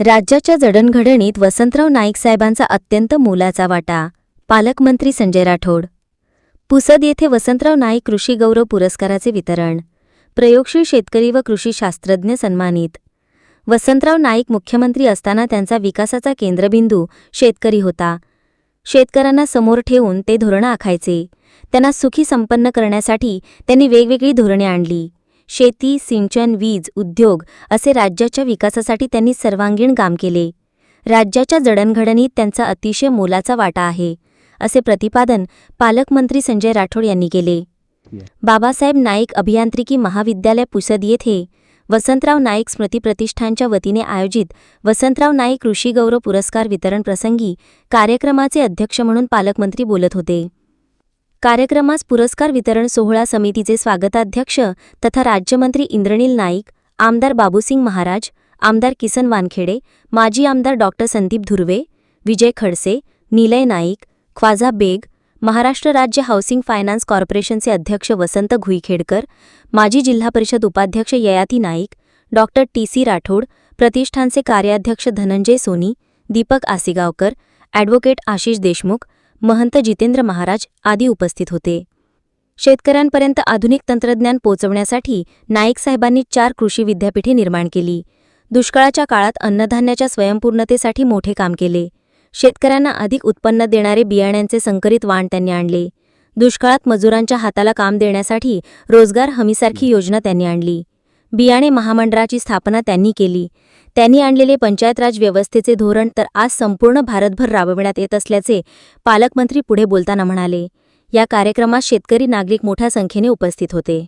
राज्याच्या जडणघडणीत वसंतराव नाईक साहेबांचा अत्यंत मोलाचा वाटा. पालकमंत्री संजय राठोड. पुसद येथे वसंतराव नाईक कृषी गौरव पुरस्काराचे वितरण. प्रयोगशील शेतकरी व कृषी शास्त्रज्ञ सन्मानित. वसंतराव नाईक मुख्यमंत्री असताना त्यांचा विकासाचा केंद्रबिंदू शेतकरी होता. शेतकऱ्यांना समोर ठेवून ते धोरणं आखायचे. त्यांना सुखी संपन्न करण्यासाठी त्यांनी वेगवेगळी धोरणे आणली. शेती सिंचन वीज उद्योग असे राज्याच्या विकासासाठी त्यांनी सर्वांगीण काम केले. राज्याच्या जडणघडणीत त्यांचा अतिशय मोलाचा वाटा आहे असे प्रतिपादन पालकमंत्री संजय राठोड यांनी केले. बाबासाहेब नाईक अभियांत्रिकी महाविद्यालय पुसद येथे वसंतराव नाईक स्मृती प्रतिष्ठानच्या वतीने आयोजित वसंतराव नाईक कृषी गौरव पुरस्कार वितरण प्रसंगी कार्यक्रमाचे अध्यक्ष म्हणून पालकमंत्री बोलत होते. कार्यक्रमास पुरस्कार वितरण सोहळा समितीचे स्वागताध्यक्ष तथा राज्यमंत्री इंद्रनील नाईक आमदार बाबूसिंग महाराज आमदार किसन वानखेडे माजी आमदार डॉक्टर संदीप धुर्वे विजय खडसे निलय नाईक ख्वाजा बेग महाराष्ट्र राज्य हाऊसिंग फायनान्स कॉर्पोरेशनचे अध्यक्ष वसंत घुईखेडकर माजी जिल्हा परिषद उपाध्यक्ष Yayati Naik doctor T C Rathod प्रतिष्ठानचे कार्याध्यक्ष धनंजय सोनी दीपक आसिगावकर ॲडव्होकेट आशिष देशमुख महंत जितेंद्र महाराज आदी उपस्थित होते. शेतकऱ्यांपर्यंत आधुनिक तंत्रज्ञान पोहोचवण्यासाठी नाईक साहेबांनी चार कृषी विद्यापीठे निर्माण केली. दुष्काळाच्या काळात अन्नधान्याच्या स्वयंपूर्णतेसाठी मोठे काम केले. शेतकऱ्यांना अधिक उत्पन्न देणारे बियाण्यांचे संकरित वाण त्यांनी आणले. दुष्काळात मजुरांच्या हाताला काम देण्यासाठी रोजगार हमीसारखी योजना त्यांनी आणली. बियाणे महामंडळाची स्थापना त्यांनी केली. त्यांनी आणलेले पंचायत राज व्यवस्थेचे धोरण तर आज संपूर्ण भारतभर राबविण्यात येत असल्याचे पालकमंत्री पुढे बोलताना म्हणाले. या कार्यक्रमात शेतकरी नागरिक मोठ्या संख्येने उपस्थित होते.